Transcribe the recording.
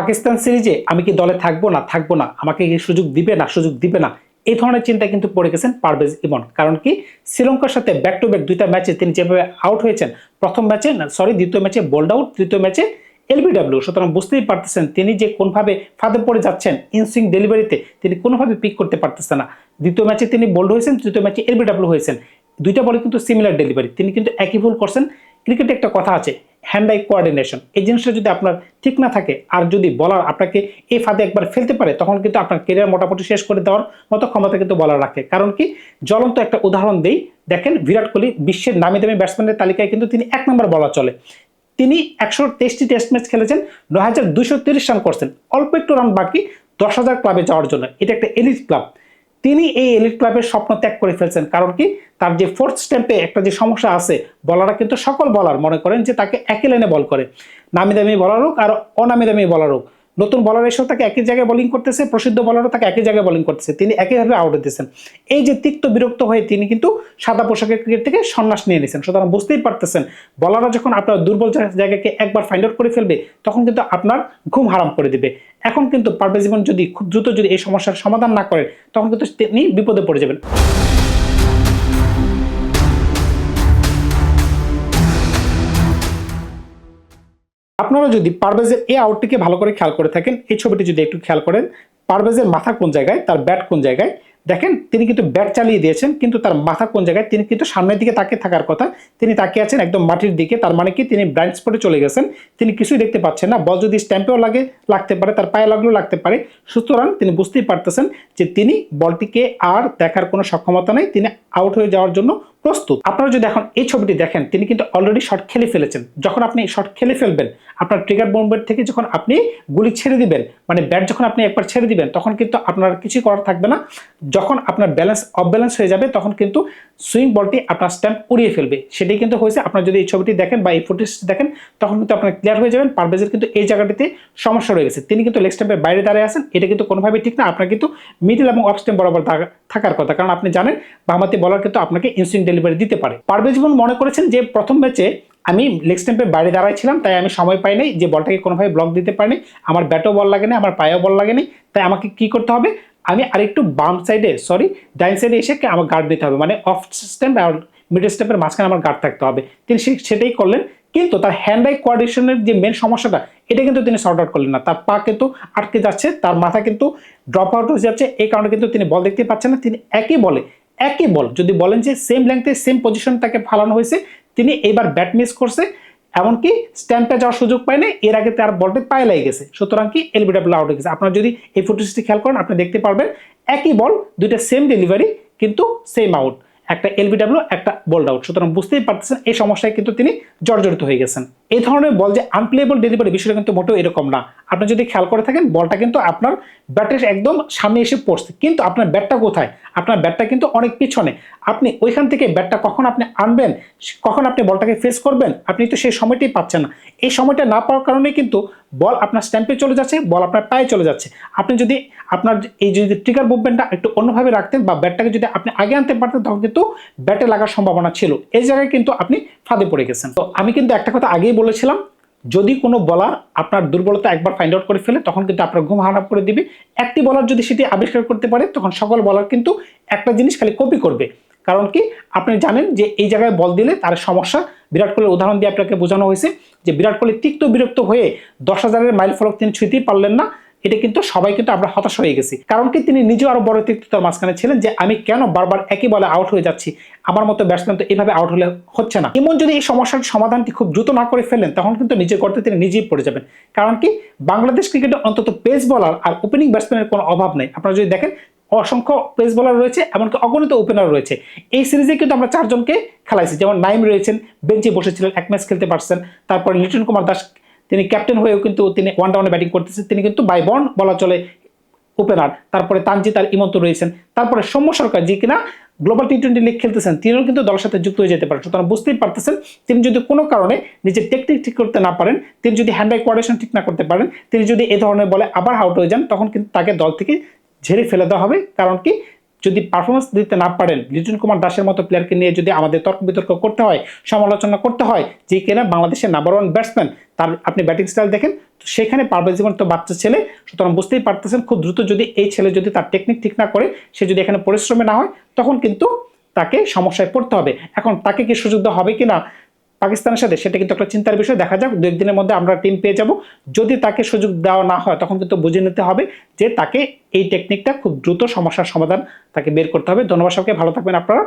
পাকিস্তান সিরিজে আমি কি দলে থাকব না? থাকব না। আমাকে কি সুযোগ দিবে না? সুযোগ দিবে না? এই ধরনের চিন্তা কিন্তু পড়ে গেছেন পারভেজ ইমন। কারণ কি? শ্রীলঙ্কার সাথে ব্যাক টু ব্যাক দুইটা ম্যাচে তিনি যেভাবে আউট হয়েছেন, প্রথম ম্যাচে সরি দ্বিতীয় ম্যাচে বোল্ড আউট তৃতীয় ম্যাচে এলবিডব্লিউ সুতরাং বুঝতেই পারতেছেন তিনি যে কোনভাবে ফাঁদে পড়ে যাচ্ছেন ইনসুইং ডেলিভারিতে তিনি কোনোভাবে পিক করতে পারতেছেন না। দ্বিতীয় ম্যাচে তিনি বোল্ড হয়েছেন, তৃতীয় ম্যাচে এলবিডব্লিউ হয়েছেন। দুইটা বলে কিন্তু সিমিলার ডেলিভারি তিনি কিন্তু একই ভুল করছেন। ক্রিকেটে একটা কথা আছে হ্যান্ড আই কোঅর্ডিনেশন এই জিনিসটা যদি আপনার ঠিক না থাকে, আর যদি বলার আপনাকে এই ফাঁদে একবার ফেলতে পারে, তখন কিন্তু আপনার কেরিয়ার মোটামুটি শেষ করে দেওয়ার মতো ক্ষমতা কিন্তু বলার রাখে। কারণ কি? জ্বলন্ত একটা উদাহরণ দেই। দেখেন, বিরাট কোহলি বিশ্বের নামি দামি ব্যাটসম্যানের তালিকায় কিন্তু তিনি এক নম্বর বলা চলে। তিনি একশো তেইশটি টেস্ট ম্যাচ খেলেছেন, নয় হাজার দুশো তিরিশ রান করছেন। অল্প একটু রান বাকি দশ হাজার ক্লাবে যাওয়ার জন্য। এটা একটা এলিট ক্লাব তিনি এই এলিট ক্লাবের স্বপ্ন ত্যাগ করে ফেলছেন। কারণ কি? তার যে ফোর্থ স্ট্যাম্পে একটা যে সমস্যা আছে বলাররা কিন্তু সকল বলার। মনে করেন যে তাকে একই লাইনে বল করে। নামি দামি বলার হোক আর অনামি দামি বলার হোক। নতুন বলার এসেও তাকে একই জায়গায় বোলিং করতেছে, প্রসিদ্ধ বলারও তাকে একই জায়গায় বোলিং করতেছে, তিনি একইভাবে আউট হতেছেন। এই যে তিক্ত বিরক্ত হয়ে তিনি কিন্তু সাদা পোশাকের ক্রিকেট থেকে সন্ন্যাস নিয়ে নিয়েছেন। সুতরাং বুঝতেই পারতেছেন বলাররা যখন আপনার দুর্বল জায়গাকে একবার ফাইন্ড আউট করে ফেলবে, তখন কিন্তু আপনার ঘুম হারাম করে দিবে। এখন কিন্তু পারভেজ জীবন যদি খুব দ্রুত যদি এই সমস্যার সমাধান না করেন তখন কিন্তু তিনি বিপদে পড়ে যাবেন। আপনারা যদি পারভেজের এই আউটটিকে ভালো করে খেয়াল করে থাকেন, এই ছবিটি যদি একটু খেয়াল করেন, পারভেজের মাথা কোন জায়গায়, তার ব্যাট কোন জায়গায়? দেখেন, তিনি কিন্তু ব্যাট চালিয়ে দিয়েছেন, কিন্তু তার মাথা কোন জায়গায়? তিনি কিন্তু সামনের দিকে তাকিয়ে থাকার কথা। তিনি তাকিয়ে আছেন একদম মাটির দিকে, তার মানে কি তিনি ব্লাইন্ড স্পটে চলে গেছেন। তিনি কিছুই দেখতে পাচ্ছেন না, বল যদি স্ট্যাম্পেও লাগে, লাগতে পারে, তার পায়ে লাগলেও লাগতে পারে। সুতরাং তিনি বুঝতেই পারতেছেন যে তিনি বলটিকে আর দেখার কোনো সক্ষমতা নেই, তিনি আউট হয়ে যাওয়ার জন্য প্রস্তুত। আপনারা যদি এখন এই ছবিটি দেখেন, তিনি কিন্তু অলরেডি শর্ট খেলে ফেলেছেন। যখন আপনি শর্ট খেলে ফেলবেন, আপনার ট্রিগার বোম্বের থেকে যখন আপনি গুলি ছেড়ে দিবেন মানে ব্যাট যখন আপনি একবার ছেড়ে দিবেন, তখন কিন্তু আপনার কিছুই করার থাকবে না। যখন আপনার ব্যালেন্স অফ ব্যালেন্স হয়ে যাবে, তখন কিন্তু সুইং বলটি আপনার স্ট্যাম্প উড়িয়ে ফেলবে। সেটাই কিন্তু হয়েছে। আপনার যদি এই ছবিটি দেখেন বা এই ফুটেজটি দেখেন, তখন কিন্তু আপনার ক্লিয়ার হয়ে যাবেন। পারভেজের কিন্তু এই জায়গাটিতে সমস্যা রয়ে গেছে। তিনি কিন্তু লেগ স্ট্যাম্পের বাইরে দাঁড়িয়ে আছেন। এটা কিন্তু কোনোভাবে ঠিক না। আপনার কিন্তু মিডল এবং অফ স্ট্যাম্প বরাবর থাকার কথা। কারণ আপনি জানেন বামাতি বলার কিন্তু আপনাকে ইনসুইং ডেলিভারি দিতে পারে। পারভেজ জীবন মনে করেছেন যে, প্রথম ম্যাচে আমি লেগ স্ট্যাম্পের বাইরে দাঁড়াইছিলাম, তাই আমি সময় পাই নাই। যে বলটাকে কোনোভাবে ব্লক দিতে পারিনি। আমার ব্যাটও বল লাগেনি আমার পায়েও বল লাগেনি তাই আমাকে কি করতে হবে? আমি আরেকটু বাম সাইডে সরি ডাইন সাইডে এসে আমার গার্ড দিতে হবে? মানে অফ স্ট্যাম্প আর মিডল স্ট্যাম্পের মাঝখানে আমার গার্ড থাকতে হবে। তিনি সেটাই করলেন। কিন্তু তার হ্যান্ড আই কোয়ার্ডিনেশনের যে মেন সমস্যাটা, এটা কিন্তু তিনি সর্ট আউট করলেন না। তার পা কিন্তু আটকে যাচ্ছে, তার মাথা কিন্তু ড্রপ আউট হয়ে যাচ্ছে। এই কারণে কিন্তু তিনি বল দেখতে পাচ্ছেন না। তিনি একই বলে, একই বল, যদি বলেন যে সেম লেংথে সেম পজিশন তাকে ফালানো হয়েছে, তিনি এইবার ব্যাট মিস করছে। এমনকি স্ট্যাম্পে যাওয়ার সুযোগ পায় না এর আগে তার বলটি পায়ে লাগে গেছে। সুতরাং কি এলবিডাব্লিউ আউট হয়ে গেছে। আপনারা যদি এই ফুটেজটি খেয়াল করেন, আপনি দেখতে পারবেন একই বল দুইটা সেম ডেলিভারি কিন্তু সেম আউট একটা এলবিডাব্লিউ একটা বল আউট সুতরাং বুঝতেই পারতেছেন, এই সমস্যায় কিন্তু তিনি জর্জরিত হয়ে গেছেন। এই ধরনের বল যে আনপ্লেবল ডেলিভারি বিষয়টা কিন্তু মোটেও এরকম না। আপনি যদি খেয়াল করে থাকেন, বলটা কিন্তু আপনার ব্যাটের একদম সামনে এসে পড়ছে। কিন্তু আপনার ব্যাটটা কোথায়? আপনার ব্যাটটা কিন্তু অনেক পিছনে। আপনি ওইখান থেকে ব্যাটটা কখন আপনি আনবেন, কখন আপনি বলটাকে ফেস করবেন, আপনি তো সেই সময়টাই পাচ্ছেন না। এই সময়টা না পাওয়ার কারণে কিন্তু বল আপনার স্ট্যাম্পে চলে যাচ্ছে, বল আপনার পায়ে চলে যাচ্ছে। আপনি যদি আপনার এই যদি ট্রিগার মুভমেন্টটা একটু অন্যভাবে রাখতেন বা ব্যাটটাকে যদি আপনি আগে আনতে পারতেন, তখন কিন্তু ব্যাটে লাগার সম্ভাবনা ছিল। এই জায়গায় কিন্তু আপনি ফাঁদে পড়ে গেছেন। তো আমি কিন্তু একটা কথা আগেই বলেছিলাম যদি কোনো বলার আপনার দুর্বলতা একবার ফাইন্ড আউট করে ফেলে, তখন কিন্তু আপনার ঘুম হারাপ করে দিবে। একটি বলার যদি সেটি আবিষ্কার করতে পারে, তখন সকল বলার কিন্তু একটা জিনিস খালি কপি করবে। কারণ কি? আপনি জানেন যে এই জায়গায় বল দিলে তার সমস্যা। বিরাট কোহলির উদাহরণ দিয়ে আপনাকে বোঝানো হয়েছে যে বিরাট কোহলি তিক্ত বিরক্ত হয়ে দশ হাজারের মাইল ফলক তিনি ছুঁতেই পারলেন না। এটা কিন্তু সবাই কিন্তু আমরা হতাশ হয়ে গেছি। কারণ কি তিনি নিজেও আরও বড় তিক্ততার মাঝখানে ছিলেন যে আমি কেন বারবার একই বলে আউট হয়ে যাচ্ছি? আমার মতো ব্যাটসম্যান তো এইভাবে আউট হলে হচ্ছে না। এমন যদি এই সমস্যার সমাধানটি খুব দ্রুত না করে ফেলেন, তখন কিন্তু নিজের গর্তে তিনি নিজেই পড়ে যাবেন। কারণ কি বাংলাদেশ ক্রিকেটে অন্তত পেস বলার আর ওপেনিং ব্যাটসম্যানের কোনো অভাব নেই। আপনারা যদি দেখেন, অসংখ্য পেস বোলার রয়েছে, এমনকি অগণিত ওপেনার রয়েছে। এই সিরিজে কিন্তু আমরা চারজনকে খেলাইছি। যেমন নাইম রয়েছেন, বেঞ্চে বসেছিলেন, এক ম্যাচ খেলতে পারছেন। তারপর লিটন কুমার দাস তিনি ক্যাপ্টেন হয়েও কিন্তু তিনি ওয়ান ডাউনে ব্যাটিং করতেছেন তিনি কিন্তু বাই বন বলা চলে ওপেনার তারপরে তানজিত আর ইমন্ত রয়েছেন। তারপরে সৌম্য সরকার যে কিনা গ্লোবাল টি টোয়েন্টি লিগ খেলতেছেন, তিনিও কিন্তু দলের সাথে যুক্ত হয়ে যেতে পারেন। সুতরাং বুঝতেই পারতেছেন, তিনি যদি কোনো কারণে নিজের টেকনিক ঠিক করতে না পারেন, তিনি যদি হ্যান্ড আই কোয়ার্ডিনেশন ঠিক না করতে পারেন, তিনি যদি এ ধরনের বলে আবার আউট হয়ে যান, তখন কিন্তু তাকে দল থেকে ঝেড়ে ফেলে দেওয়া হবে। কারণ কি যদি পারফরমেন্স দিতে না পারেন, লিটন কুমার দাসের মতো প্লেয়ারকে নিয়ে যদি আমাদের তর্ক বিতর্ক করতে হয়, সমালোচনা করতে হয়, যে কিনা বাংলাদেশের নাম্বার ওয়ান ব্যাটসম্যান তার আপনি ব্যাটিং স্টাইল দেখেন, তো সেখানে পারভেজ জীবন তো বাচ্চা ছেলে, সুতরাং বুঝতেই পারতেছেন খুব দ্রুত যদি এই ছেলে যদি তার টেকনিক ঠিক না করে, সে যদি এখানে পরিশ্রমে না হয়, তখন কিন্তু তাকে সমস্যায় পড়তে হবে। এখন তাকে কি সুযোগ দেওয়া হবে কিনা পাকিস্তানের সাথে, সেটা কিন্তু একটা চিন্তার বিষয়। দেখা যাক দু একদিনের মধ্যে আমরা টিম পেয়ে যাব। যদি তাকে সুযোগ দেওয়া না হয়, তখন কিন্তু বুঝে নিতে হবে যে তাকে এই টেকনিকটা খুব দ্রুত সমস্যার সমাধান তাকে বের করতে হবে। ধন্যবাদ সবকে ভালো থাকবেন আপনারা।